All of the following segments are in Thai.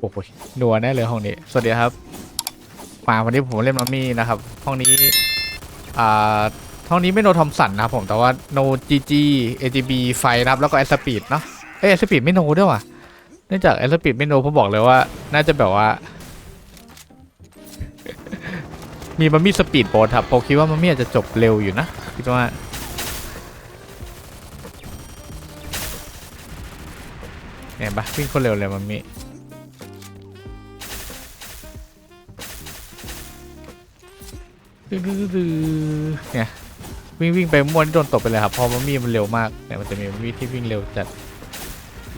โอ้โหนัวแน่เลยห้องนี้ สวัสดีครับมาวันนี้ผมเล่นมัมมี่นะครับ ห้องนี้ อ่า ห้องนี้ไม่โนทอมสันนะครับผมแต่ว่าโนจีจีเอจีบีไฟนะครับ แล้วก็แอสปีดเนาะเอ้แอสปีดไม่โนด้วยว่ะเนื่องจากแอสปีดไม่โนผมบอกเลยว่า น่าจะแบบว่า มีมัมมี่สปีดโบสครับผมคิดว่ามัมมี่อาจจะจบเร็วอยู่นะคิดว่าเนี่ยปะวิ่งคนเร็วเลยมันมี เนี่ยวิ่งวิ่งไปม้วนโดนตบไปเลยครับเพอมันมีมันเร็วมากเนี่ยมันจะมีมันมีที่วิ่งเร็วจัด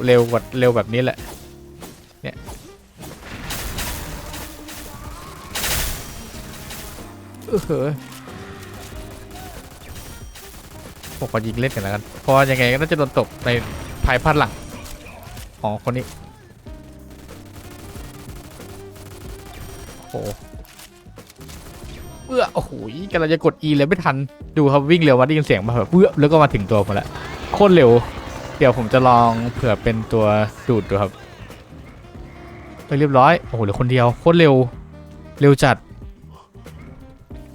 เร็วกว่าเร็วแบบนี้แหละเนี่ยเออเหอะผมขอยิงเล่นกันแล้วกันเพราะยังไงก็น่าจะโดนตบในภายภาคหลังอ๋อคนนี้โอ้ อื้อโอ้โหกำลังจะกด E เลยไม่ทันดูครับวิ่งเร็วมาได้ยินเสียงมาแบบเอื้อแล้วก็มาถึงตัวผมแล้วโคตรเร็ว เดี๋ยวผมจะลองเผื่อเป็นตัวดูดดูครับไปเรียบร้อยโอ้โหเหลือคนเดียวโคตรเร็วเร็วจัด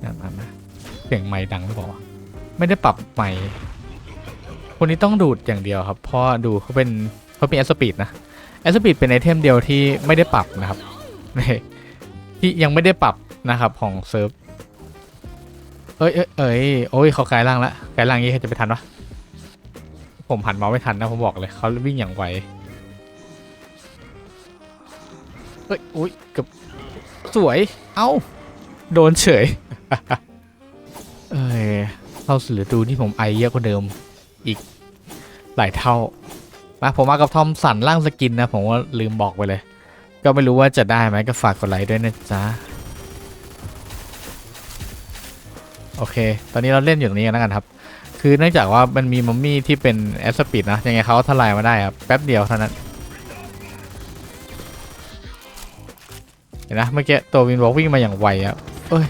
นั่นมาเสียงไม้ดังหรือเปล่าไม่ได้ปรับไม้คนนี้ต้องดูดอย่างเดียวครับเพราะดูเขาเป็นเขาเป็นแอสปีดนะแอสปีดเป็นไอเทมเดียวที่ไม่ได้ปรับนะครับที่ยังไม่ได้ปรับนะครับของเซิร์ฟ เอ้ยเอ้ยเอ้ยโอ้ยเขากลายร่างละกลายร่างนี้ใครจะไปทันวะผมหันมาไม่ทันนะผมบอกเลยเขาวิ่งอย่างไวเอ้ยอุ้ยเกับสวย เอ้า โดนเฉย เอ้ยเข้าสู่ฤดูที่ผมไอเยอะกว่าเดิมอีกหลายเท่ามาผมมากับทอมสันร่างสกินนะ ผมว่าลืมบอกไปเลย ก็ไม่รู้ว่าจะได้ไหมก็ฝากกดไลค์ด้วยนะจ๊ะ โอเค ตอนนี้เราเล่นอยู่ตรงนี้กันแล้วกันครับ คือเนื่องจากว่ามันมีมัมมี่ที่เป็นแอสปีดนะ ยังไงเขาทลายมาได้ครับ แป๊บเดียวเท่านั้น เห็นนะ เมื่อกี้ตัววินวอล์กวิ่งมาอย่างไวอะเอ้ย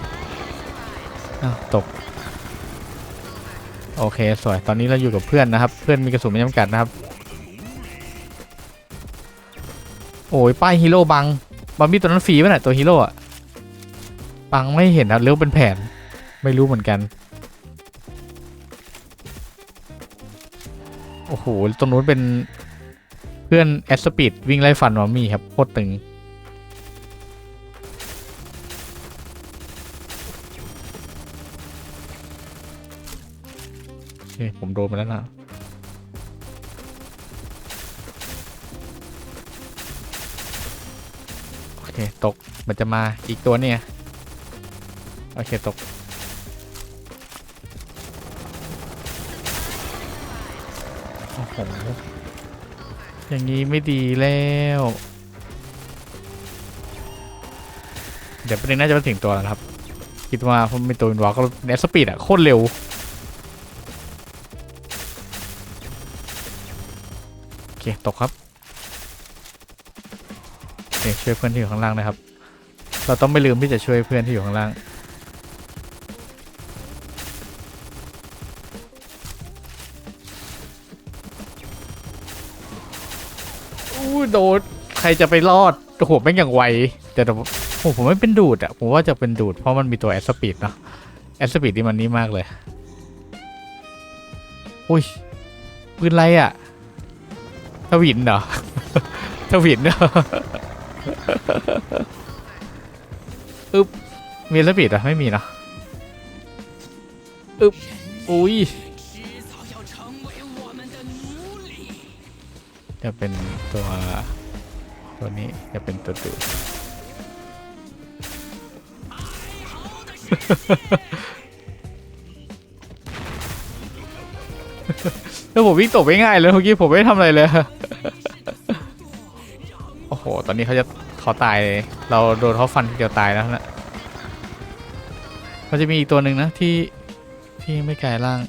ตก โอเค สวย ตอนนี้เราอยู่กับเพื่อนนะครับ เพื่อนมีกระสุนไม่จำกัดนะครับ โอ้ย ป้ายฮีโร่บัง บัมบี้ตัวนั้นฟรีป่ะเนี่ยตัวฮีโร่อะบังไม่เห็นนะเรียวเป็นแผน ไม่รู้เหมือนกัน โอ้โห ตรงนู้นเป็นเพื่อนแอสปีดวิ่งไล่ฟันมัมมี่ครับโคตรตึงโอเคผมโดนมาแล้วนะโอเค ตก มันจะมาอีกตัวเนี่ย โอเค ตก หอย่างนี้ไม่ดีแล้ว เดี๋ยวประเด็นน่าจะมาถึงตัวแล้วครับ คิดว่าผมเป็นตัวอินวอลก็เนสปีดอะโคตรเร็ว โอเค ตกครับโอเคช่วยเพื่อนที่อยู่ข้างล่างนะครับ เราต้องไม่ลืมที่จะช่วยเพื่อนที่อยู่ข้างล่าง โดนใครจะไปรอดโอ้โหแม่งอย่างไวแต่แต่โอ้ผมไม่เป็นดูดอะผมว่าจะเป็นดูดเพราะมันมีตัวแอสปีดเนาะแอสปีดนี่มันนี่มากเลยอุ้ยปืนไรอะทวินเหรอทวินเหรออึ๊บมีระเบีดอะไม่มีเนอะอึ๊บอุ้ย จะเป็นตัวตัวนี้จะเป็นตัวดูดแล้วผมวิ่งตกไปง่ายเลยเมื่อกี้ผมไม่ทำอะไรเลย โอ้โห ตอนนี้เขาจะเขาตายเลยเราโดนเขาฟันเดียวตายแล้วนะมันจะมีอีกตัวหนึ่งนะที่ที่ไม่กลายร่าง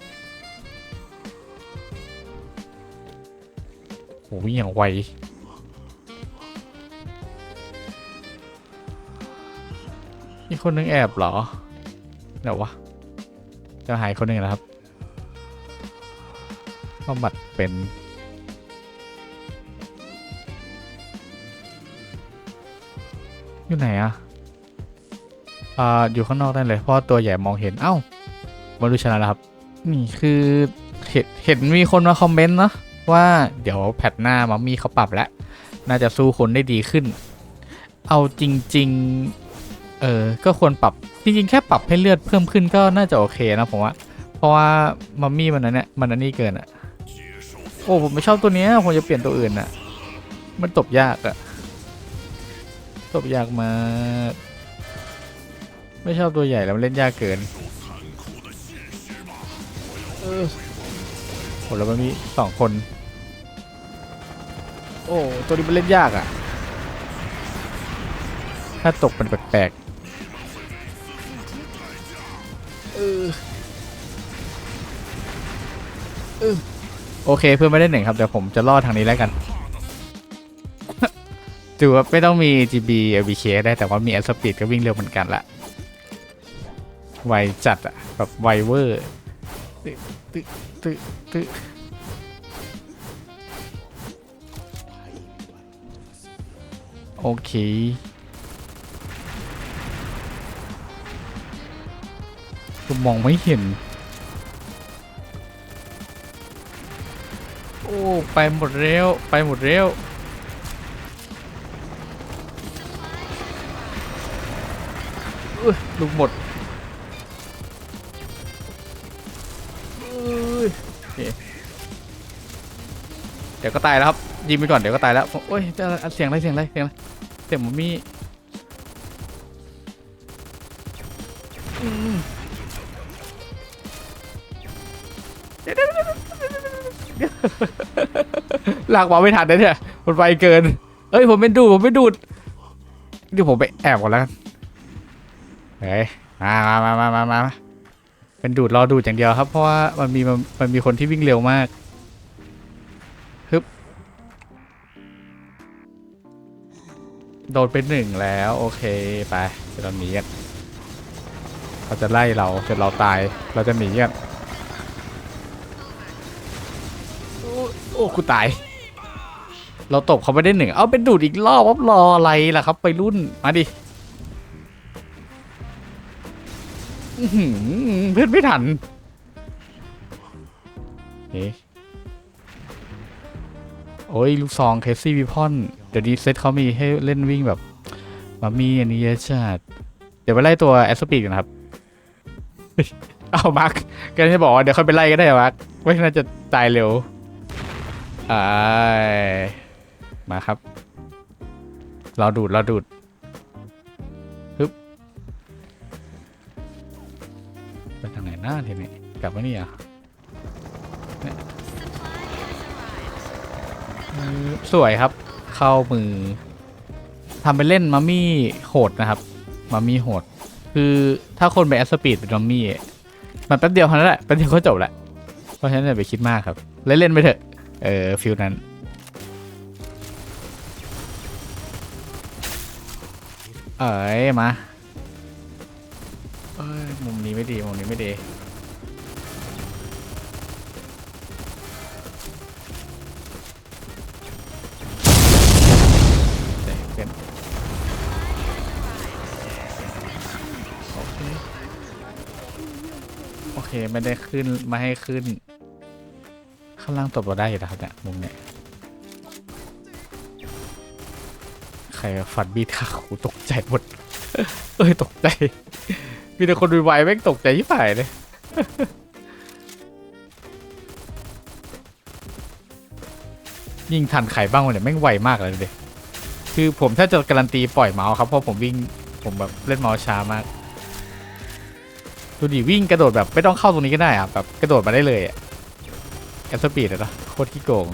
วิ่งอย่างไวมีคนนึงแอบเหรอเดี๋ยววะจะหายคนหนึ่งนะครับบำบัดเป็นอยู่ไหนอะอ่าอยู่ข้างนอกได้เลย เพราะตัวใหญ่มองเห็น เอ้ามาดูชนะแล้วครับ นี่คือเห็นเห็นมีคนมาคอมเมนต์เนาะ ว่าเดี๋ยวแพทหน้ามัมมี่เขาปรับแล้ว น่าจะสู้คนได้ดีขึ้น เอาจริง ๆ เออ ก็ควรปรับ จริง ๆ แค่ปรับให้เลือดเพิ่มขึ้นก็น่าจะโอเคนะผมว่า เพราะว่ามัมมี่มันนั้นเนี่ยมันอันนี้เกินอะโอ้ผมไม่ชอบตัวเนี้ยผมจะเปลี่ยนตัวอื่นอะมันตบยากอะตบยากมากไม่ชอบตัวใหญ่แล้วมันเล่นยากเกินเออโหแล้วมันมีสองคน โอ้ ตัวนี้มันเล่นยากอะ่ะ ถ้าตกมันแปลกๆเออเออโอเคเพื่อนไม่ได้หนึ่งครับ เดี๋ยวผมจะล่อทางนี้แล้วกันถือว่าไม่ต้องมี GB LBK ได้แต่ว่ามี a อ Speed ก็วิ่งเร็วเหมือนกันละไวจัดอะแบบไวเวอร์ตึ๊ตึ๊ตึ๊ตึ๊ โอเค ผมมองไม่เห็น โอ้ ไปหมดเร็ว ไปหมดเร็วอุ๊ยลูกหมดอุ๊ยเดี๋ยวก็ตายแล้วครับ ยิงไปก่อนเดี๋ยวก็ตายแล้วโอ้ยเสียงอะไรเสียงอะไรเสียงอะไร เสียงมันมีอืมเดี๋ยวเดี๋ยวเดี๋ยวเดี๋ยวเดี๋ยวลากมาไม่ทันนะเนี่ยมันไวเกิน เอ้ยผมเป็นดูดผมเป็นดูดเดี๋ยวผมไปแอบก่อนแล้วกันเฮ้ยมามามามามาเป็นดูดรอดูดอย่างเดียวครับ เพราะว่ามันมีมันมีคนที่วิ่งเร็วมาก โดนเป็นหนึ่งแล้ว โอเคไปเดี๋ยวเราหนีกันเขาจะไล่เราจนเราตายเราจะหนีกันโอ้โอ้กูตาย เราตบเขาไม่ได้หนึ่งเอาเป็นดูดอีกรอบว่ารออะไรล่ะครับ ไปรุ่นมาดิเพื่อนไม่ทันโอ้ยลูกซองเคสซี่วิพอน เดี๋ยวนี้เซตเขามีให้เล่นวิ่งแบบมามีอันนี้เยอะจัดเดี๋ยวไปไล่ตัวแอสปีกกันครับเอามาร์กแกจะบอกว่าเดี๋ยวค่อยไปไล่ก็ได้มาร์กไม่น่าจะตายเร็วอ่ายมาครับ เราดูดเราดูดฮึบไปทางไหนหน้าทีนี้กลับมานี่อะเนี่อืมสวยครับ เข้ามือทำไปเล่นมัมมี่โหดนะครับมัมมี่โหด คือถ้าคนไปแอสปีดเป็นมัมมี่มันแป๊บเดียวเท่านั้นแหละแป๊บเดียวก็จบแหละเพราะฉะนั้นอย่าไปคิดมากครับ เล่นเล่นไปเถอะเออฟิลนั้นเอ้ยมาเอ้ยมุมนี้ไม่ดีมุมนี้ไม่ดี เคไม่ได้ขึ้นมาให้ขึ้น ข้างล่างตบเราได้อยู่นะครับเนี่ยมุมเนี่ยใครฟันบีดขาหูตกใจหมด เอ้ยตกใจ มีแต่คนไวๆแม่งตกใจยิ่งไปเลยยิงทันไข่บ้างวะเนี่ยแม่งไวมากเลยเด็คือผมถ้าจะการันตีปล่อยเมาส์ครับเพราะผมวิ่งผมแบบเล่นเมาส์ช้ามาก ดูดิวิ่งกระโดดแบบไม่ต้องเข้าตรงนี้ก็ได้อะแบบกระโดดมาได้เลยอะแอสปีดอะเนอะโคตรขี้โกง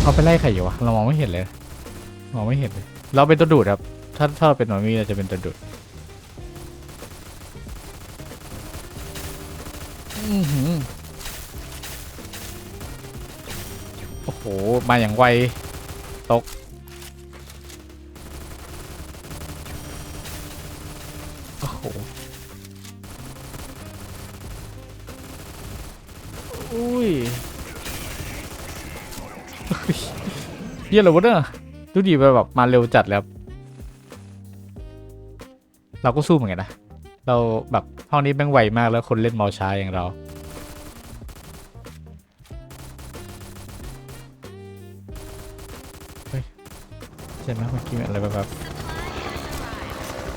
เขาไปไล่ใครอยู่วะเรามองไม่เห็นเลยมองไม่เห็นเลยเราเป็นตัวดูดครับ ถ้าถ้าเราเป็นนอนมีเราจะเป็นตัวดูดอื้อหือ โอ้โหมาอย่างไว ตก โอ้โหอุ้ยเฮียอะไรวะเนี่ยดูดีไปแบบมาเร็วจัดแล้ว เราก็สู้เหมือนกันนะ เราแบบห้องนี้แม่งไวมากแล้วคนเล่นมาช้าอย่างเรา ใช่ไหมเมื่อกี้อะไรแบบ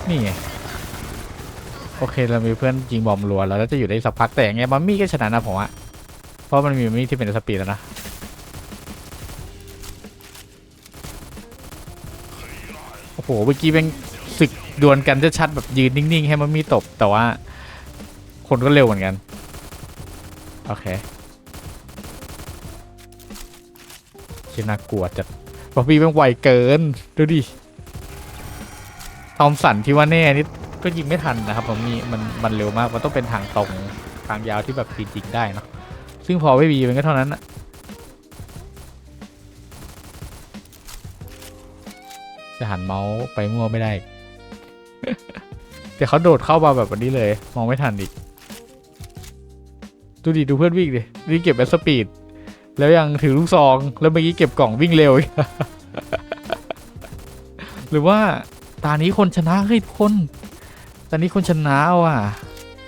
นี่ไงโอเคเรามีเพื่อนยิงบอมรัวแล้วแล้วจะอยู่ได้สักพักแต่อย่างเงี้ยบัมมี่ก็ชนะนะผมอะเพราะมันมีบัมมี่ที่เป็นสปีดแล้วนะโอ้โหเมื่อกี้เป็นศึกดวลกันจะชัดแบบยืนนิ่งๆให้มันมีตบแต่ว่า คนก็เร็วเหมือนกันโอเคชินากลัวจัด บอบบี้เป็นไวเกิน ดูดิทอมสันที่ว่าแน่นี่ก็ยิงไม่ทันนะครับผมมีมันมันเร็วมากมันต้องเป็นทางตรงทางยาวที่แบบจริงๆได้เนอะซึ่งพอไม่มีมันก็เท่านั้นอะจะหันเมาส์ไปมั่วไม่ได้ แต่เขาโดดเข้ามาแบบวันนี้เลย มองไม่ทันอีก ดูดิ ดูเพื่อนวิ่งดิ นี่เก็บแอสปีด แล้วยังถือลูกซอง แล้วเมื่อกี้เก็บกล่องวิ่งเร็วอีกหรือว่าตานี้คนชนะเฮ้ยคนตอนนี้คนชนะว่ะ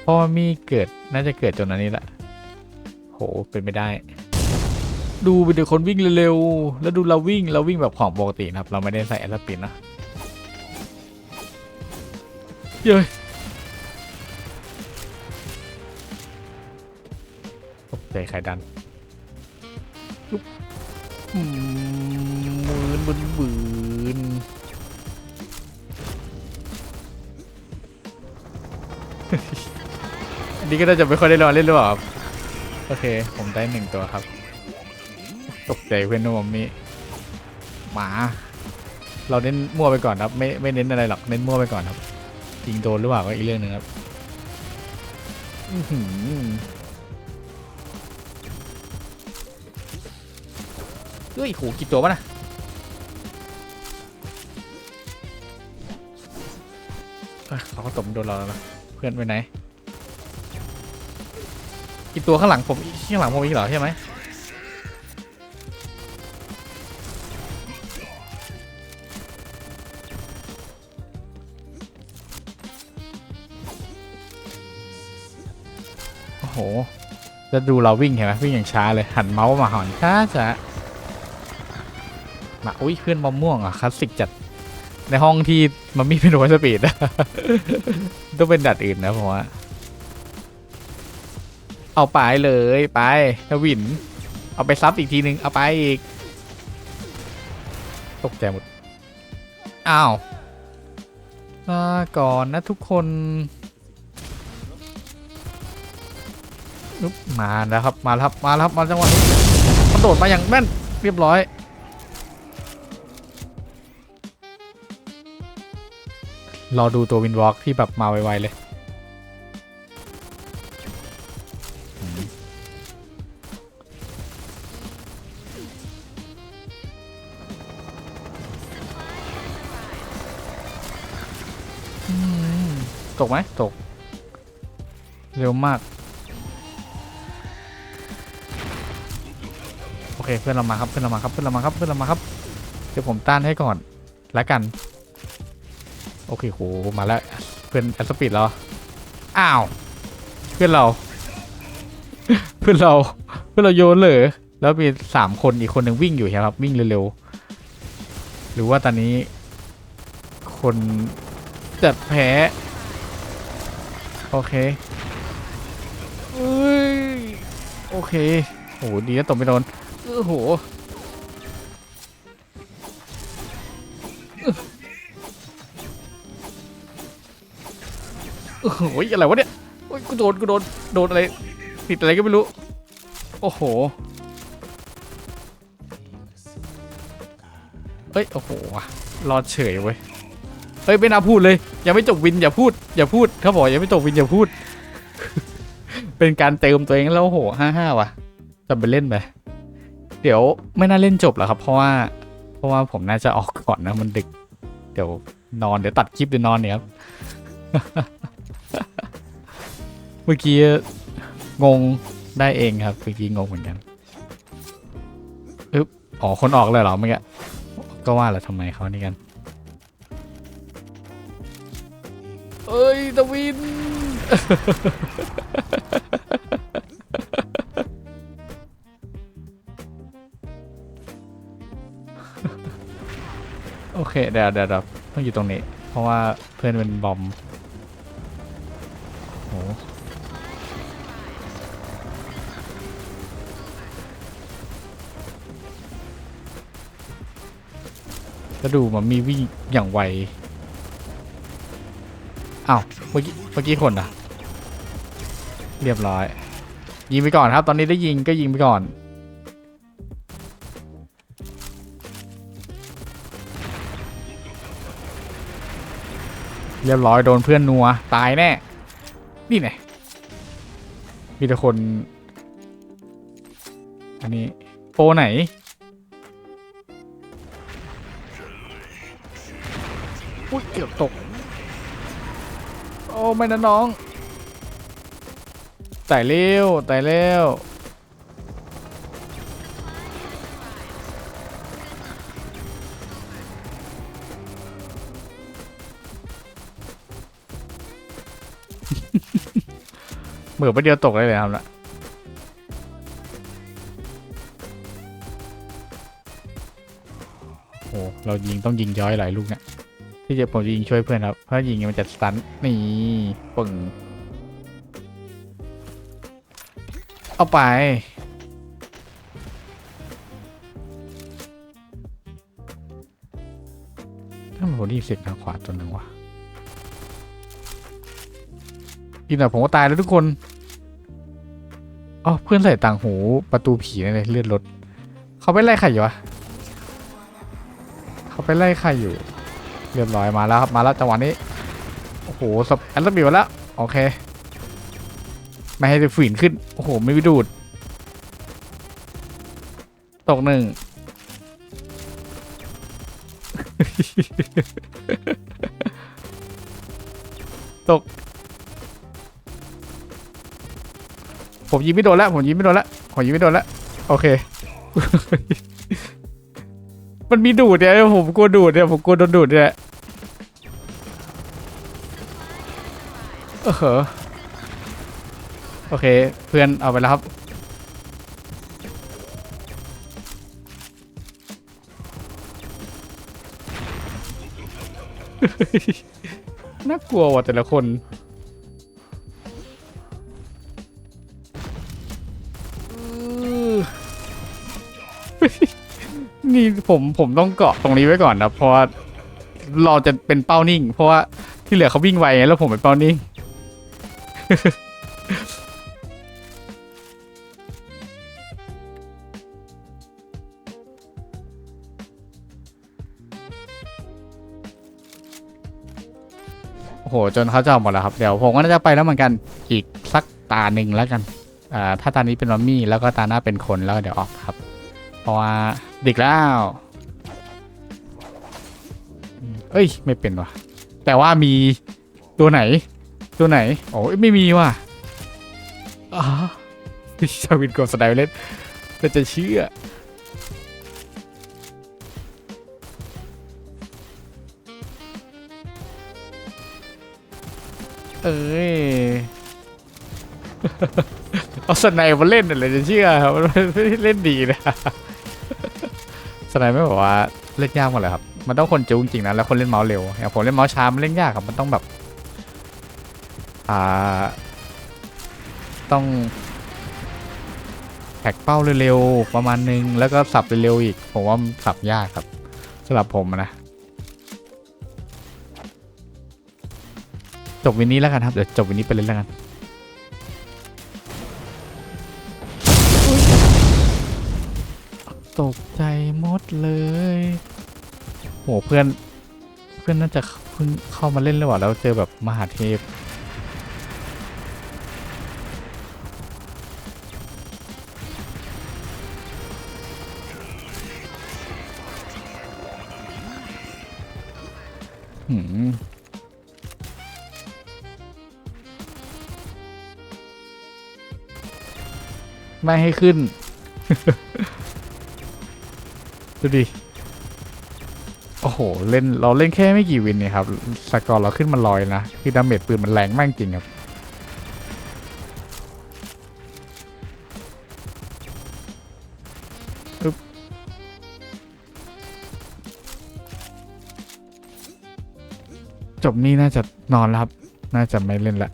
พราะว่ามีเกิดน่าจะเกิดจนอันนี้แหละโหเป็นไม่ได้ ดูไปเดี๋ยวคนวิ่งเร็วๆแล้วดูเราวิ่งเราวิ่งแบบของปกตินะครับ เราไม่ได้ใส่แอสปินนะเย้ยตกใจไข่ดัน ยุบอืมมืนบืนบืนอันนี้ก็น่าจะไม่ค่อยได้รอเล่นหรือเปล่าโอเค ผมได้หนึ่งตัวครับ ตกใจเพื่อนนมมีหมา เราเน้นมั่วไปก่อนครับ ไม่ไม่เน้นอะไรหรอกเน้นมั่วไปก่อนครับยิงโดนหรือเปล่าก็อีกเรื่องหนึ่งครับ เฮ้ยโหกี่ตัววะนะเขาก็ตบโดนเราแล้วนะเพื่อนไปไหนกี่ตัวข้างหลังผมข้างหลังผมอีกเหรอใช่ไหมโอ้โหจะดูเราวิ่งเห็นไหมวิ่งอย่างช้าเลยหันเมาส์มาหันช้าช้า มาอุ้ยเพื่อนมอมม่วงอะคลาสสิกจัดในห้องที่มันมีเป็นหัวสปีดต้องเป็นดัดอื่นนะผมว่าเอาไปเลยไปทวิน เอาไปซับอีกทีนึงเอาไปอีก ตกใจหมด อ้าวลาก่อนนะทุกคนนุบมาแล้วครับ มาแล้วครับ มาแล้วครับ มาจังหวะนี้กระโดดมาอย่างแม่นเรียบร้อย รอดูตัววินวอล์กที่แบบมาไวๆเลย ตกไหมตก เร็วมาก โอเคเพื่อนเรามาครับเพื่อนเรามาครับเพื่อนเรามาครับเพื่อนเรามาครับ เดี๋ยวผมต้านให้ก่อน แล้วกัน โอเคโหมาแล้วเพื่อนแอสปีดเราอ้าวเพื่อนเรา เพื่อนเราเพื่อนเราโยนเลยแล้วมีสามคนอีกคนหนึ่งวิ่งอยู่ครับ วิ่งเร็วๆหรือว่าตอนนี้ คนจัดแพ้โอเคเอ้ยโอเคโหดีนะตบไม่โดนโอ้โห โอ้โหอะไรวะเนี่ยโอ้ยกูโดนกูโดนโดนอะไรติดอะไรก็ไม่รู้ โอ้โหเฮ้ยโอ้โหว่ะรอดเฉยเว้ยเฮ้ยไม่น่าพูดเลยยังไม่จบวินอย่าพูดอย่าพูดเขาบอกยังไม่จบวินอย่าพูด เป็นการเติมตัวเองแล้วโหห้าห้าว่ะจะไปเล่นไปเดี๋ยวไม่น่าเล่นจบหรอกครับ เพราะว่า เพราะว่าผมน่าจะออกก่อนนะมันดึก เดี๋ยวนอนเดี๋ยวตัดคลิปเดี๋ยวนอนเนี่ยครับ เมื่อกี้งงได้เองครับเมื่อกี้งงเหมือนกันอึ๊บอ๋อคนออกเลยเหรอเมื่อกี้ก็ว่าแหละทำไมเขานี่กันเอ้ยตะวิน โอเคเดี๋ยวเดี๋ยวเดี๋ยวต้องอยู่ตรงนี้ เพราะว่าเพื่อนเป็นบอม ก็ดูมันมีวิ่งอย่างไวอ้าวเมื่อกี้เมื่อกี้คนอะ เรียบร้อย ยิงไปก่อนครับ ตอนนี้ได้ยิงก็ยิงไปก่อน เรียบร้อยโดนเพื่อนนัว ตายแน่ นี่ไงมีแต่คน อันนี้โปไหน อุ้ยเกือบตก โอ้ไม่นะน้องไต่เร็วไต่เร็วเหมือนไปเดียวตกเลยเลยครับนะโอ้เรายิงต้องยิงย้อยหลายลูกเนี่ย ที่จะผมจะยิงช่วยเพื่อนครับ เพราะยิงมันจะสตันนี่ปึ่งเอาไป ถ้ามันผมด้ยินเสียงทางขวาตัวหนึ่งวะอีกหน่อยผมก็ตายแล้วทุกคนอ๋อเพื่อนใส่ต่างหูประตูผีนั่นเลยเลือดรถเขาไปไล่ใครอยู่วะ เขาไปไล่ใครอยู่ เรียบร้อยมาแล้วครับมาแล้วจังหวะนี้โอ้โหสแอนด์บิวแล้วโอเค ไม่ให้ฝืนขึ้นโอ้โหไม่วิดูด ตกหนึ่งตก ผมยิงไม่โดนแล้ว ผมยิงไม่โดนแล้วผมยิงไม่โดนแล้ว โอเค มันมีดูดเนี่ยผมกลัวดูดเนี่ยผมกลัวโดนดูดเนี่ยเออเหอโอเค เพื่อนเอาไปแล้วครับ น่ากลัวว่ะแต่ละคน นี่ผมผมต้องเกาะตรงนี้ไว้ก่อนนะเพราะว่าเราจะเป็นเป้านิ่ง เพราะว่าที่เหลือเขาวิ่งไวไงแล้วผมเป็นเป้านิ่ง โอ้โห จนเขาจะออกหมดแล้วครับ เดี๋ยวผมก็น่าจะไปแล้วเหมือนกันอีกสักตาหนึ่งแล้วกันอ่าถ้าตานี้เป็นมัมมี่แล้วก็ตาหน้าเป็นคนแล้วเดี๋ยวออกครับ ราะว่าดึกแล้วเอ้ย ไม่เป็นวะแต่ว่ามีตัวไหน ตัวไหนโอ้ยไม่มีว่ะอ๋อชาวินกดสไนเปอร์เล่นแต่จะเชื่อเอ้ยเอาสไนมาเล่นอะไรจะเชื่อครับเล่นดีนะ ไนไม่บอกว่าเล่นยากหมดเลยครับ มันต้องคนจูงจริงนะแล้วคนเล่นเมาส์เร็วอย่างผมเล่นเมาส์ช้ามันเล่นยากครับมันต้องแบบอ่าต้องแท็กเป้าเร็วๆประมาณนึงแล้วก็สับเร็วๆอีก ผมว่าสับยากครับสำหรับผมนะจบวินนี้แล้วกันครับเดี๋ยวจบวินนี้ไปเลยแล้วกัน ตกใจหมดเลยโหเพื่อน เพื่อนน่าจะเพิ่งเข้ามาเล่นเลยว่ะแล้วเจอแบบมหาเทพหืมไม่ให้ขึ้น ดูดิ โอ้โห เล่นเราเล่นแค่ไม่กี่วินเนี่ยครับ สกอร์เราขึ้นมาลอยนะ คือดาเมจปืนมันแรงมากจริงครับปึ๊บจบนี่น่าจะนอนแล้วครับ น่าจะไม่เล่นละ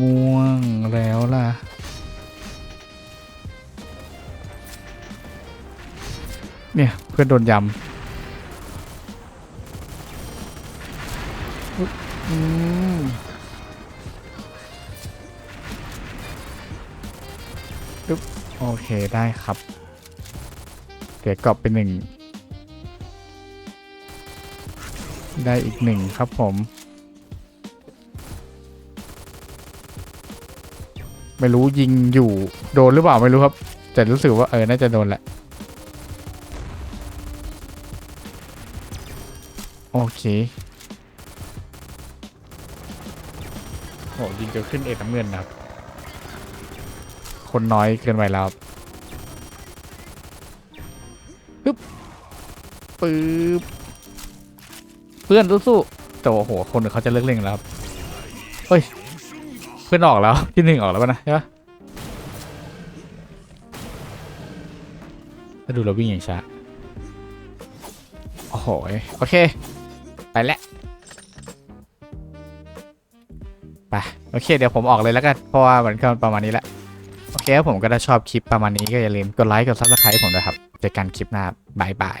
ง่วงแล้วล่ะ เนี่ยเพื่อนโดนยำอุ๊ยอืมปึ๊บโอเคได้ครับเดี๋ยวกรอบเป็นหนึ่งได้อีกหนึ่งครับผม ไม่รู้ยิงอยู่โดนหรือเปล่าไม่รู้ครับแต่รู้สึกว่าเออน่าจะโดนแหละ โอเคโอ้ยิงเกิดขึ้นเอกน้ำเงินนะครับ คนน้อยเกินไปแล้วครับปึ๊บปึ๊บเพื่อนสู้ๆแต่ว่าโหคนอื่นเขาจะเลิกเล่นกันแล้วครับเฮ้ยเพื่อนออกแล้วที่หนึ่งออกแล้วป่ะนะใช่ปะถ้าดูเราวิ่งอย่างช้าโอ้โห โอเคไป แล้วไปโอเค เดี๋ยวผมออกเลยแล้วกันเพราะว่ามันก็ประมาณนี้แหละโอเคผมก็ถ้าชอบคลิปประมาณนี้ก็อย่าลืมกดไลค์กดซับสไครต์ผมด้วยครับเจอกันคลิปหน้าบายบาย